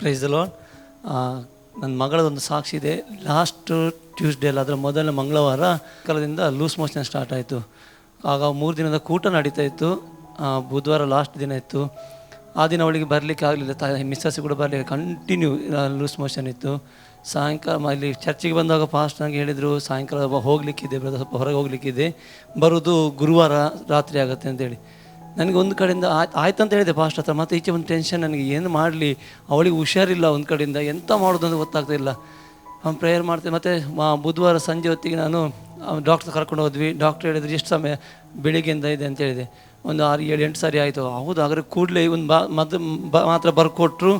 Price lord ನನ್ನ ಮಗಳದೊಂದು ಸಾಕ್ಷಿ ಇದೆ. Last Tuesday ಅಲ್ಲ ಅದರ ಮೊದಲ ಮಂಗಳವಾರ ಕಾಲದಿಂದ ಲೂಸ್ ಮೋಷನ್ ಸ್ಟಾರ್ಟ್ ಆಯಿತು. ಆಗ ಮೂರು ದಿನದ ಕೂಟ ನಡೀತಾ ಇತ್ತು. ಬುಧವಾರ ಲಾಸ್ಟ್ ದಿನ ಇತ್ತು. ಆ ದಿನ ಅವಳಿಗೆ ಬರಲಿಕ್ಕೆ ಆಗಲಿಲ್ಲ. ತ ಮಿಸ್ಸಸ್ ಕೂಡ ಬರಲಿಲ್ಲ. ಕಂಟಿನ್ಯೂ ಲೂಸ್ ಮೋಷನ್ ಇತ್ತು. ಸಾಯಂಕಾಲ ಇಲ್ಲಿ ಚರ್ಚಿಗೆ ಬಂದಾಗ ಫಾಸ್ಟ್ ನನಗೆ ಹೇಳಿದರು, ಸಾಯಂಕಾಲ ಹೋಗಲಿಕ್ಕಿದೆ ಬ್ರದರ್ ಸ್ವಲ್ಪ ಹೊರಗೆ ಹೋಗ್ಲಿಕ್ಕಿದೆ. ಬರೋದು ಗುರುವಾರ ರಾತ್ರಿ ಆಗುತ್ತೆ ಅಂತೇಳಿ. ನನಗೆ ಒಂದು ಕಡೆಯಿಂದ ಆಯ್ತು ಅಂತ ಹೇಳಿದೆ ಫಾಸ್ಟ್ ಹತ್ರ ಮತ್ತೆ ಈಚೆ ಒಂದು ಟೆನ್ಷನ್ ನನಗೆ, ಏನು ಮಾಡಲಿ? ಅವಳಿಗೆ ಹುಷಾರಿಲ್ಲ ಒಂದು ಕಡೆಯಿಂದ, ಎಂತ ಮಾಡೋದು ಅಂತ ಗೊತ್ತಾಗ್ತಾ ಇಲ್ಲ. ಅವ್ನು ಪ್ರೇಯರ್ ಮಾಡ್ತೀನಿ ಮತ್ತೆ ಬುಧವಾರ ಸಂಜೆ ಹೊತ್ತಿಗೆ ನಾನು ಡಾಕ್ಟರ್ ಕರ್ಕೊಂಡು ಹೋದ್ವಿ. ಡಾಕ್ಟರ್ ಹೇಳಿದ್ರು, ಎಷ್ಟು ಸಮಯ ಬೆಳಿಗ್ಗೆಯಿಂದ ಇದೆ? ಅಂತ ಹೇಳಿದೆ. ಒಂದು ಆರು, ಏಳು, ಎಂಟು ಸಾರಿ ಆಯಿತು. ಹೌದು, ಆದರೆ ಕೂಡಲೇ ಒಂದು ಬಾ ಮದ್ದು ಮಾತ್ರ ಬರ್ಕೊಟ್ರು.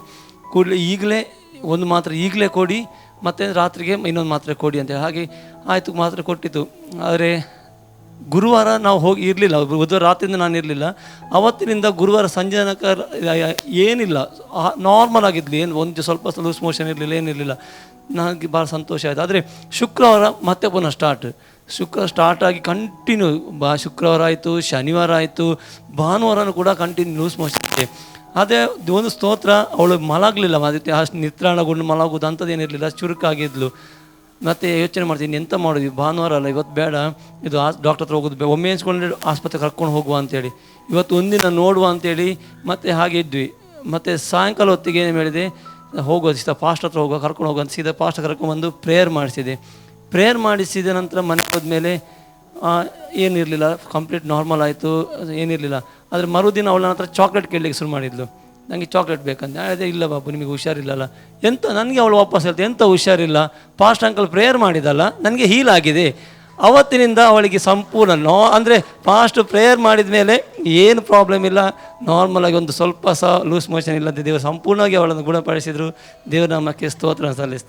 ಕೂಡಲೇ ಈಗಲೇ ಒಂದು ಮಾತ್ರೆ ಈಗಲೇ ಕೊಡಿ, ಮತ್ತು ರಾತ್ರಿಗೆ ಇನ್ನೊಂದು ಮಾತ್ರೆ ಕೊಡಿ ಅಂತೇಳಿ ಹಾಗೆ ಆಯಿತು, ಮಾತ್ರೆ ಕೊಟ್ಟಿತ್ತು ಆದರೆ ಗುರುವಾರ ನಾವು ಹೋಗಿ ಇರಲಿಲ್ಲ ಬುಧವಾರ ರಾತ್ರಿಯಿಂದ ನಾನು ಇರಲಿಲ್ಲ. ಅವತ್ತಿನಿಂದ ಗುರುವಾರ ಸಂಜೆ ತನಕ ಏನಿಲ್ಲ. ನಾರ್ಮಲ್ ಆಗಿದ್ಲಿ, ಏನು, ಒಂದು ಸ್ವಲ್ಪ ಲೂಸ್ ಮೋಷನ್ ಇರಲಿಲ್ಲ ಏನಿರಲಿಲ್ಲ ನನಗೆ ಭಾಳ ಸಂತೋಷ ಆಯಿತು. ಆದರೆ ಶುಕ್ರವಾರ ಮತ್ತೆ ಪುನಃ ಸ್ಟಾರ್ಟ್ ಶುಕ್ರ ಸ್ಟಾರ್ಟ್ ಆಗಿ ಕಂಟಿನ್ಯೂ ಬಾ, ಶುಕ್ರವಾರ ಆಯಿತು, ಶನಿವಾರ ಆಯಿತು, ಭಾನುವಾರನೂ ಕೂಡ ಕಂಟಿನ್ಯೂ ಲೂಸ್ ಮೋಷನ್ ಇದೆ ಅದೇ ಒಂದು ಸ್ತೋತ್ರ, ಅವಳು ಮಲಗಲಿಲ್ಲ ಅದಕ್ಕೆ ಅಷ್ಟು ನಿತ್ರಾಣಗೊಂಡು ಮಲಗೋದು ಅಂಥದ್ದೇನಿರಲಿಲ್ಲ, ಚುರುಕಾಗಿದ್ಲು. ಮತ್ತೆ ಯೋಚನೆ ಮಾಡ್ತೀನಿ, ಎಂತ ಮಾಡೋದು? ಭಾನುವಾರ ಅಲ್ಲ, ಇವತ್ತು ಬೇಡ. ಇದು ಡಾಕ್ಟರ್ ಹತ್ರ ಹೋಗೋದು ಒಮ್ಮೆ ಎನ್ಸ್ಕೊಂಡು ಆಸ್ಪತ್ರೆ ಕರ್ಕೊಂಡು ಹೋಗುವ ಅಂತೇಳಿ. ಇವತ್ತು ಒಂದಿನ ನೋಡುವ ಅಂತೇಳಿ, ಮತ್ತೆ ಹಾಗೆ ಇದ್ವಿ. ಮತ್ತು ಸಾಯಂಕಾಲ ಹೊತ್ತಿಗೆ ಏನು ಹೇಳಿದೆ? ಹೋಗೋದು ಸೀದಾ ಫಾಸ್ಟ್ ಹತ್ರ ಹೋಗುವ, ಕರ್ಕೊಂಡು ಹೋಗುವ ಅಂತ ಸೀದಾ ಪಾಸ್ಟ್ ಕರ್ಕೊಂಡ್ಬಂದು ಪ್ರೇಯರ್ ಮಾಡಿಸಿದೆ. ಪ್ರೇಯರ್ ಮಾಡಿಸಿದ ನಂತರ ಮನೆಗೆ ಹೋದ್ಮೇಲೆ ಏನಿರಲಿಲ್ಲ ಕಂಪ್ಲೀಟ್ ನಾರ್ಮಲ್ ಆಯಿತು ಏನಿರಲಿಲ್ಲ ಆದರೆ ಮರುದಿನ ಅವಳ ನಂತರ ಚಾಕ್ಲೇಟ್ ಕೇಳಲಿಕ್ಕೆ ಶುರು ಮಾಡಿದ್ಲು. ನನಗೆ ಚಾಕ್ಲೇಟ್ ಬೇಕಂತ ಹೇಳಿದೆ ಇಲ್ಲ ಬಾಬು ನಿಮಗೆ ಹುಷಾರಿಲ್ಲಲ್ಲ. ಎಂತ, ನನಗೆ ಅವಳು ವಾಪಸ್ ಹೇಳ್ತೆ ಎಂಥ ಹುಷಾರಿಲ್ಲ. ಪಾಸ್ಟ್ ಅಂಕಲ್ ಪ್ರೇಯರ್ ಮಾಡಿದಲ್ಲ, ನನಗೆ ಹೀಲ್ ಆಗಿದೆ. ಅವತ್ತಿನಿಂದ ಅವಳಿಗೆ ಸಂಪೂರ್ಣ ನಾ ಅಂದರೆ ಫಾಸ್ಟ್ ಪ್ರೇಯರ್ ಮಾಡಿದ ಮೇಲೆ ಏನು ಪ್ರಾಬ್ಲಮ್ ಇಲ್ಲ. ನಾರ್ಮಲಾಗಿ ಒಂದು ಸ್ವಲ್ಪ ಸಹ ಲೂಸ್ ಮೋಷನ್ ಇಲ್ಲದೆ ದೇವರು ಸಂಪೂರ್ಣವಾಗಿ ಅವಳನ್ನು ಗುಣಪಡಿಸಿದರು. ದೇವರ ನಮ್ಮಕ್ಕೆ ಸ್ತೋತ್ರ ಸಲ್ಲಿಸ್ತೇನೆ